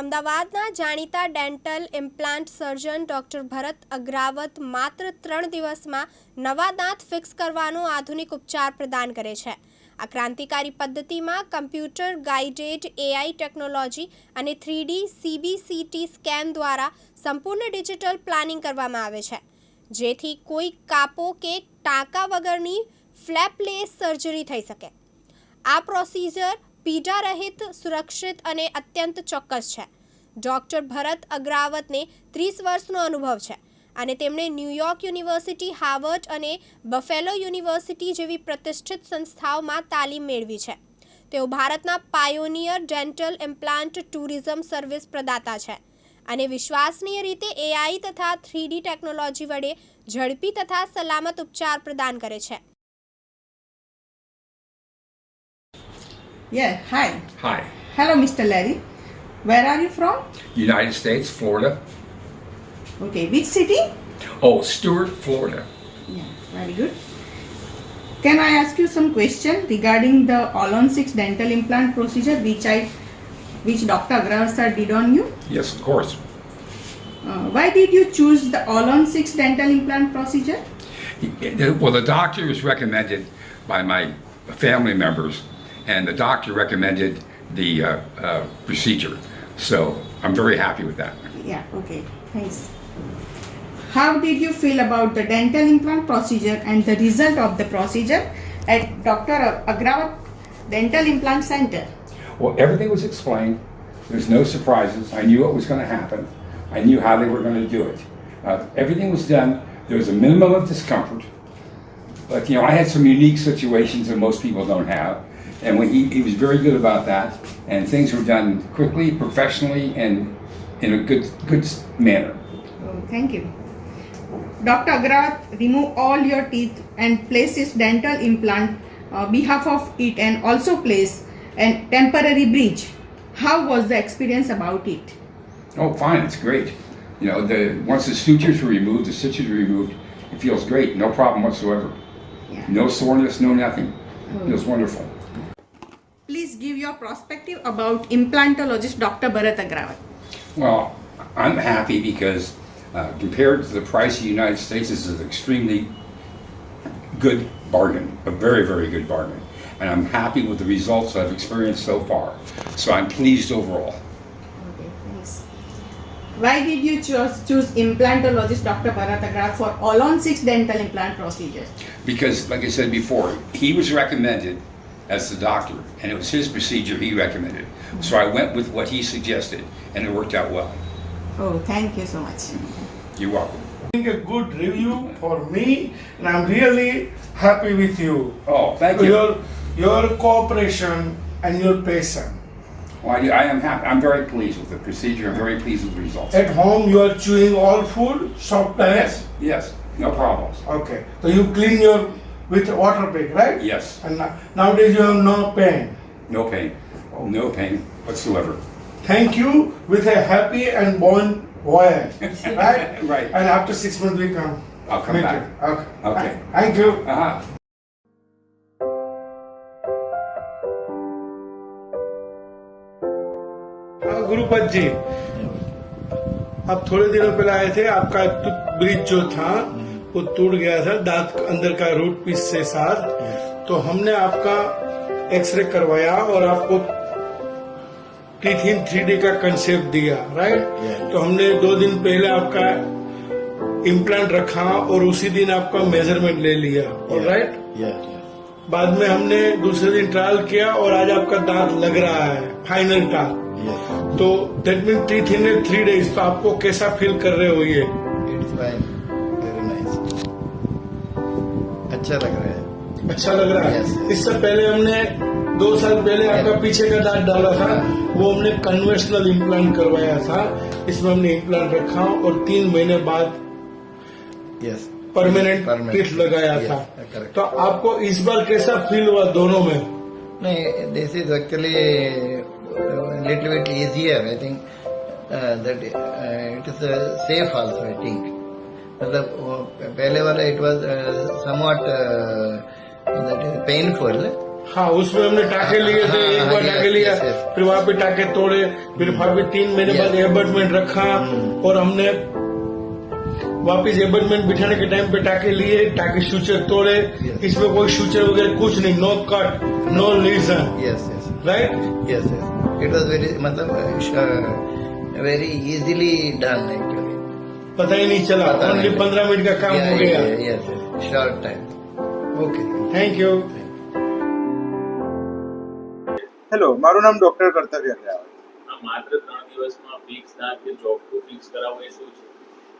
અમદાવાદના જાણીતા dental implant surgeon doctor Bharat Agravat માત્ર ત્રણ દિવસમાં નવા દાંત ફિક્સ કરવાનો આધુનિક ઉપચાર પ્રદાન કરે છે. આ ક્રાંતિકારી પદ્ધતિમાં કમ્પ્યુટર ગાઇડેડ એઆઈ ટેકનોલોજી અને થ્રીડી સીબીસીટી સ્કેન દ્વારા સંપૂર્ણ ડિજિટલ પ્લાનિંગ કરવામાં આવે છે. જેથી કોઈ કાપો કે ટાંકા વગરની ફ્લેપલેસ સર્જરી થઈ શકે. આ પ્રોસિજર પીડા રહિત સુરક્ષિત અને અત્યંત ચોક્કસ છે. ડૉક્ટર ભરત અગ્રાવતને ત્રીસ વર્ષનો અનુભવ છે અને તેમણે ન્યૂયોર્ક યુનિવર્સિટી, હાર્વર્ડ અને બફેલો યુનિવર્સિટી જેવી પ્રતિષ્ઠિત સંસ્થાઓમાં તાલીમ મેળવી છે. તેઓ ભારતના pioneer dental implant tourism service પ્રદાતા છે અને વિશ્વાસનીય રીતે એઆઈ તથા થ્રીડી ટેકનોલોજી વડે ઝડપી તથા સલામત ઉપચાર પ્રદાન કરે છે. Yeah, hi. Hi, Hello, Mr. Larry. Where are you from? United States, Florida. Okay, which city? Oh, Stewart, Florida. Yeah, very good. Can I ask you some question regarding the all-on six dental implant procedure which I, which Dr. Agrawal sir did on you? Yes, of course. Uh, why did you choose the all-on six dental implant procedure? Well, the doctor was recommended by my family members, and the doctor recommended the uh, uh, procedure. So I'm very happy with that. Yeah, okay, thanks. How did you feel about the dental implant procedure and the result of the procedure at Dr. Agrawal Dental Implant Center? Well, everything was explained. There's no surprises. I knew what was going to happen. I knew how they were going to do it. Uh, everything was done. There was a minimum of discomfort. But, you know, I had some unique situations that most people don't have. And when he, he was very good about that. And things were done quickly, professionally, and in a good, good manner. Oh, thank you. Dr. Agrawat remove all your teeth and place his dental implant uh, behalf of it and also place a temporary bridge. How was the experience about it? Oh, fine. It's great. You know, the, once the sutures were removed, the stitches were removed, it feels great. No problem whatsoever. Yeah. No soreness, no nothing. It feels wonderful. Please give your perspective about implantologist Dr. Bharat Agrawat. Well, I'm happy because uh, compared to the price of the United States, this is an extremely good bargain, a very, very good bargain. And I'm happy with the results I've experienced so far. So I'm pleased overall. Okay, thanks. Why did you choose, choose implantologist Dr. Bharat Agrawat for all on six dental implant procedures? Because, like I said before, he was recommended as the doctor, and it was his procedure he recommended. So I went with what he suggested, and it worked out well. Oh, thank you so much. You're welcome. Giving a good review for me, and I'm really happy with you. Oh, thank you. Your your cooperation and your patience. Well, I, I am happy. I'm very pleased with the procedure. I'm very pleased with the results. At home, you are chewing all food, soft Yes, yes, no problems. Okay, so you clean your with water pick, right? Yes, And now- nowadays you have no pain. no pain, no pain whatsoever. Thank you with a happy and born boy, right? Right. And after six months we come. I'll come meet back. you. Okay. Okay. Thank you. Uh-huh. हाँ गुरुपत जी आप थोड़े दिनों पहले आए थे आपका bridge जो था वो टूट गया था दांत अंदर का रूट पीस से साथ। तो हमने आपका एक्सरे करवाया और आपको टीथ इन थ्री का कंसेप्ट दिया राइट तो हमने दो दिन पहले आपका इम्प्लांट रखा और उसी दिन आपका मेज़रमेंट ले लिया और राइट बाद में हमने दूसरे दिन ट्रायल किया और आज आपका दांत लग रहा है फाइनल दांत। तो that mean three three days तो आपको कैसा फील कर रहे हो ये? अच्छा लग रहा है अच्छा लग रहा है Yes. इससे पहले हमने दो साल पहले आपका पीछे का दांत डाला था वो हमने कन्वेंशनल इम्प्लांट करवाया था इसमें हमने इम्प्लांट रखा और तीन महीने बाद Yes. Permanent Permanent. टीथ लगाया Yes, था correct. तो आपको इस बार कैसा फील हुआ दोनों में नहीं this is actually little bit easier I think that it is safe also I think मतलब वो पहले वाला इट वाज समवट पेनफुल हाँ उसमें हमने टाके लिए थे हाँ, एक बार टाके लिया. फिर वहाँ पे टाके तोड़े फिर वहाँ पे तीन महीने बाद एबर्टमेंट रखा हम्म। और हमने वापिस एबर्टमेंट बिठाने के टाइम पे टाके लिए टाके सूचर तोड़े इसमें कोई सूचर वगैरह कुछ नहीं no cut no lesion yes yes right Yes, yes. It was very, मतलब very easily done actually. पता ही नहीं चला पता ओनली नहीं। पंद्रह मिनट का काम yeah, हो गया yeah, yes, yes. Short time. Okay. Thank you hello મારું નામ ડોક્ટર કર્તવ્ય અગ્રવાલ આ માત્ર ત્રણ દિવસમાં ફિક્સ દાંત કે ચોખ્ખું ફિક્સ કરાવવું એ શું છે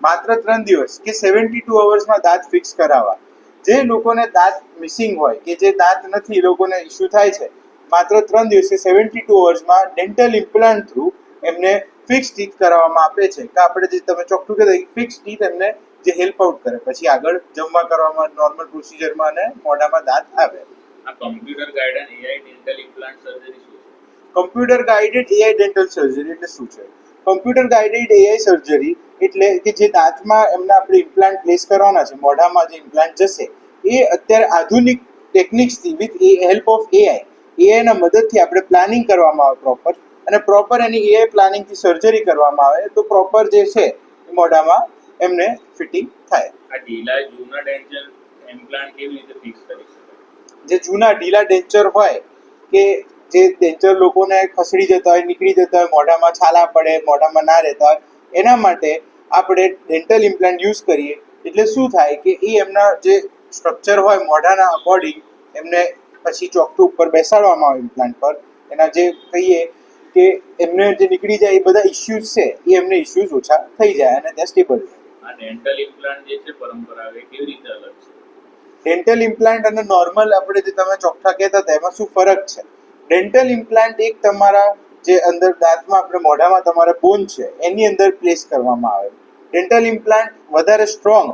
માત્ર ત્રણ દિવસ કે સેવન્ટી ટુ અવર્સમાં દાંત ફિક્સ કરાવવા જે લોકોને દાંત મિસિંગ હોય કે જે દાંત નથી એ લોકોને ઇસ્યુ થાય છે માત્ર ત્રણ દિવસે સેવન્ટી ટુ અવર્સમાં ડેન્ટલ ઇમ્પ્લાન્ટ થ્રુ એમને ફિક્સ ટીથ કરાવવામાં આપે છે. કે આપણે જે તમે ચોખ્ખું કહેતા ફિક્સ ટીથ એમને જે હેલ્પ આઉટ કરે. પછી આગળ જમવા કરવામાં નોર્મલ પ્રોસિજરમાં અને મોઢામાં દાંત આવે. આ computer guided AI dental implant surgery શું છે? Computer guided AI dental surgery એટલે શું છે? કમ્પ્યુટર ગાઈડેડ એઆઈ સર્જરી એટલે કે જે દાંતમાં એમને આપણે ઇમ્પ્લાન્ટ પ્લેસ કરવાના છે મોઢામાં જે ઇમ્પ્લાન્ટ જશે એ અત્યારે આધુનિક ટેકનિક્સથી વિથ હેલ્પ ઓફ એઆઈ એઆઈના મદદથી આપણે પ્લાનિંગ કરવામાં આવે પ્રોપર અને પ્રોપર એની એઆઈ પ્લાનિંગથી સર્જરી કરવામાં આવે તો પ્રોપર જે છે એ મોઢામાં એમને ફિટિંગ થાય. આ ઢીલા જૂના ડેન્ટલ ઇમ્પ્લાન્ટ કેવી રીતે ફિક્સ કરી શકાય? જે જૂના ઢીલા ડેન્ચર હોય કે જે ડેન્ચર લોકોને ખસડી જતા હોય નીકળી જતા હોય મોઢામાં છાલા પડે મોઢામાં ના રહેતા હોય એના માટે આપણે ડેન્ટલ ઇમ્પ્લાન્ટ યુઝ કરીએ. એટલે શું થાય કે એ એમના જે સ્ટ્રક્ચર હોય મોઢાના અકોર્ડિંગ એમને પછી ચોકઠું ઉપર બેસાડવામાં આવે ઇમ્પ્લાન્ટ પર. એના જે કહીએ કે એમને જે નીકળી જાય એ બધા ઇશ્યુઝ છે એ એમને ઇશ્યુઝ ઓછા થઈ જાય અને ત્યાં સ્ટેબલ આ ડેન્ટલ ઇમ્પ્લાન્ટ જે છે પરંપરા એ કેવી રીતે અલગ છે? ડેન્ટલ ઇમ્પ્લાન્ટ અને નોર્મલ આપણે જે તમે ચોખ્ખા કહેતા હતા એમાં શું ફરક છે? ડેન્ટલ ઇમ્પ્લાન્ટ એક તમારા જે અંદર દાંતમાં આપણે મોઢામાં તમારા બોન છે એની અંદર પ્લેસ કરવામાં આવે. ડેન્ટલ ઇમ્પ્લાન્ટ વધારે સ્ટ્રોંગ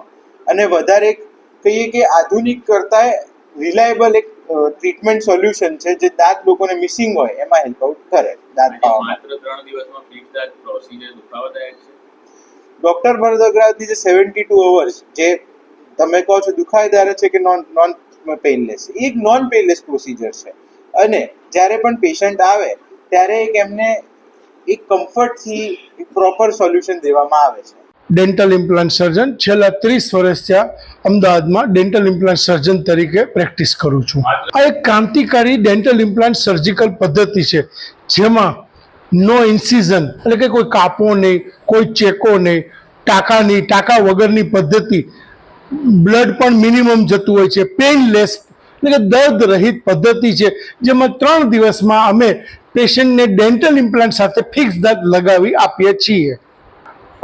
અને વધારે કહીએ કે આધુનિક કરતાં રિલાયબલ એક ટ્રીટમેન્ટ સોલ્યુશન છે જે દાંત લોકોને મિસિંગ હોય એમાં હેલ્પ આઉટ કરે. દાંત માત્ર ત્રણ દિવસમાં ફિક્સ દાંત પ્રોસિજર દુખાવાદાયક છે? ડોક્ટર ભરદગરાજની જે સેવન્ટી ટુ અવર્સ જે તમે કહો છો દુખાયદાર છે કે નોન નોન પેઇનલેસ એ એક નોન પેઇનલેસ પ્રોસિજર છે. અને જ્યારે પણ પેશન્ટ આવે ત્યારે એક એમને એક કમ્ફર્ટથી પ્રોપર સોલ્યુશન દેવામાં આવે છે. ડેન્ટલ ઇમ્પ્લાન્ટ સર્જન છેલ્લા ત્રીસ વર્ષ થયા અમદાવાદમાં ડેન્ટલ ઇમ્પ્લાન્ટ સર્જન તરીકે પ્રેક્ટિસ કરું છું. આ એક ક્રાંતિકારી ડેન્ટલ ઇમ્પ્લાન્ટ સર્જિકલ પદ્ધતિ છે, જેમાં નો ઇન્સિઝન એટલે કે કોઈ કાપો નહીં, કોઈ ચેકો નહીં, ટાંકા નહીં, ટાંકા વગરની પદ્ધતિ બ્લડ પણ મિનિમમ જતું હોય છે પેઇનલેસ એટલે કે દર્દ રહિત પદ્ધતિ છે, જેમાં ત્રણ દિવસમાં અમે પેશન્ટને ડેન્ટલ ઇમ્પ્લાન્ટ સાથે ફિક્સ દાંત લગાવી આપીએ છીએ.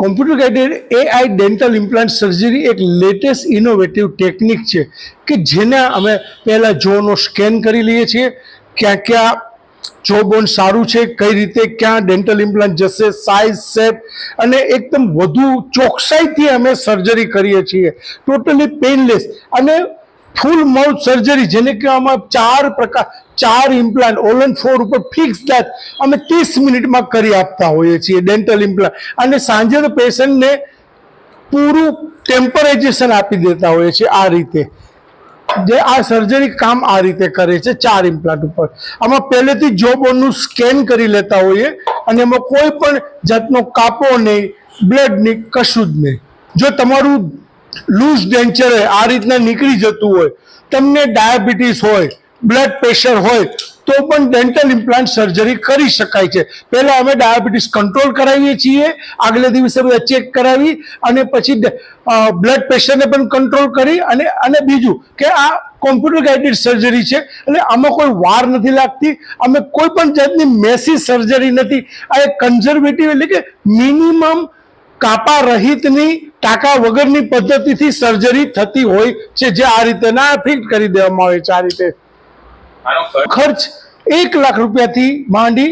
Computer guided AI dental implant surgery એક લેટેસ્ટ ઇનોવેટિવ ટેકનિક છે કે જેના અમે પહેલાં જોનો સ્કેન કરી લઈએ છીએ, ક્યાં ક્યાં જો બોન સારું છે, કઈ રીતે ક્યાં ડેન્ટલ ઇમ્પ્લાન્ટ જશે સાઇઝ શેપ અને એકદમ વધુ ચોકસાઈથી અમે સર્જરી કરીએ છીએ. ટોટલી પેઇનલેસ અને ફૂલ માઉથ સર્જરી, જેને કહેવામાં ચાર પ્રકાર, ચાર ઇમ્પ્લાન્ટ ઓલન ફોર ઉપર ફિક્સ દાંત અમે ત્રીસ મિનિટમાં કરી આપતા હોઈએ છીએ ડેન્ટલ ઇમ્પ્લાન્ટ અને સાંજે તો પેશન્ટને પૂરું ટેમ્પરેચેશન આપી દેતા હોઈએ છીએ આ રીતે. જે આ સર્જરી કામ આ રીતે કરે છે, ચાર ઇમ્પ્લાન્ટ ઉપર. આમાં પહેલેથી જો બોનનું સ્કેન કરી લેતા હોઈએ અને એમાં કોઈ પણ જાતનો કાપો નહીં બ્લડ નહીં, કશું જ નહીં. જો તમારું લૂઝ ડેન્ચર આ રીતના નીકળી જતું હોય, તમને ડાયાબિટીસ હોય, બ્લડ પ્રેશર હોય, તો પણ ડેન્ટલ ઇમ્પ્લાન્ટ સર્જરી કરી શકાય છે. પહેલાં અમે ડાયાબિટીસ કંટ્રોલ કરાવીએ છીએ, આગલે દિવસે બધા ચેક કરાવી અને પછી બ્લડ પ્રેશરને પણ કંટ્રોલ કરી અને અને બીજું કે આ કોમ્પ્યુટર ગાઈડેડ સર્જરી છે, એટલે આમાં કોઈ વાર નથી લાગતી. અમે કોઈ પણ જાતની મેસી સર્જરી નથી. આ એક કન્ઝર્વેટિવ એટલે કે મિનિમમ કાપા રહિતની ટાંકા વગરની પદ્ધતિથી સર્જરી થતી હોય છે, જે આ રીતે ના ફિટ કરી દેવામાં આવે છે, આ રીતે. ખર્ચ એક લાખ રૂપિયાથી માંડી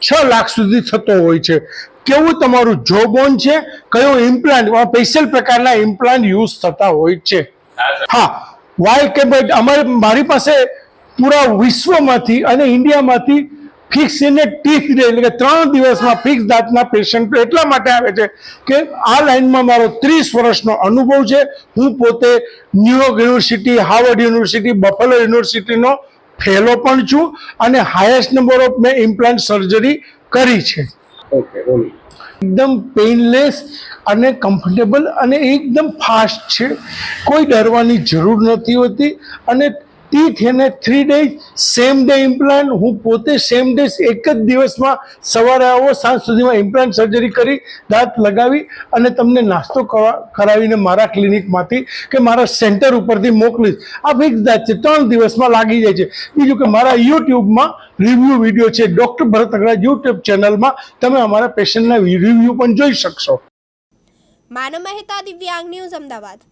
છ લાખ સુધી થતો હોય છે. કેવું તમારું જોબોન છે? કયો ઇમ્પ્લાન્ટ સ્પેશિયલ પ્રકારના ઇમ્પ્લાન્ટ યુઝ થતા હોય છે? હા વાય કે અમારે, મારી પાસે પૂરા વિશ્વમાંથી અને ઇન્ડિયામાંથી ફિક્સ એને ટીફ ડે એટલે કે ત્રણ દિવસમાં ફિક્સ દાંતના પેશન્ટ એટલા માટે આવે છે કે આ લાઇનમાં મારો ત્રીસ વર્ષનો અનુભવ છે. હું પોતે New York university Harvard university Buffalo યુનિવર્સિટીનો ફેલો પણ છું અને હાયેસ્ટ નંબર ઓફ મેં ઇમ્પ્લાન્ટ સર્જરી કરી છે. એકદમ પેઇનલેસ અને કમ્ફર્ટેબલ અને એકદમ ફાસ્ટ છે. કોઈ ડરવાની જરૂર નથી હોતી અને ટીથ એને three days same day implant હું પોતે સેમ ડે એક જ દિવસમાં સવારે આવો, સાંજ સુધીમાં ઇમ્પ્લાન્ટ સર્જરી કરી, દાંત લગાવી અને તમને નાસ્તો કરા- કરાવીને મારા ક્લિનિકમાંથી કે મારા સેન્ટર ઉપરથી મોકલીશ. આ ફિક્સ દાંત છે. ત્રણ દિવસમાં લાગી જાય છે. બીજું કે મારા યુટ્યુબમાં રિવ્યૂ વીડિયો છે. ડૉક્ટર ભરત અગ્રવાલ યુટ્યુબ ચેનલમાં તમે અમારા પેશન્ટના રિવ્યૂ પણ જોઈ શકશો. માનવ મહેતા દિવ્યાંગ ન્યૂઝ અમદાવાદ.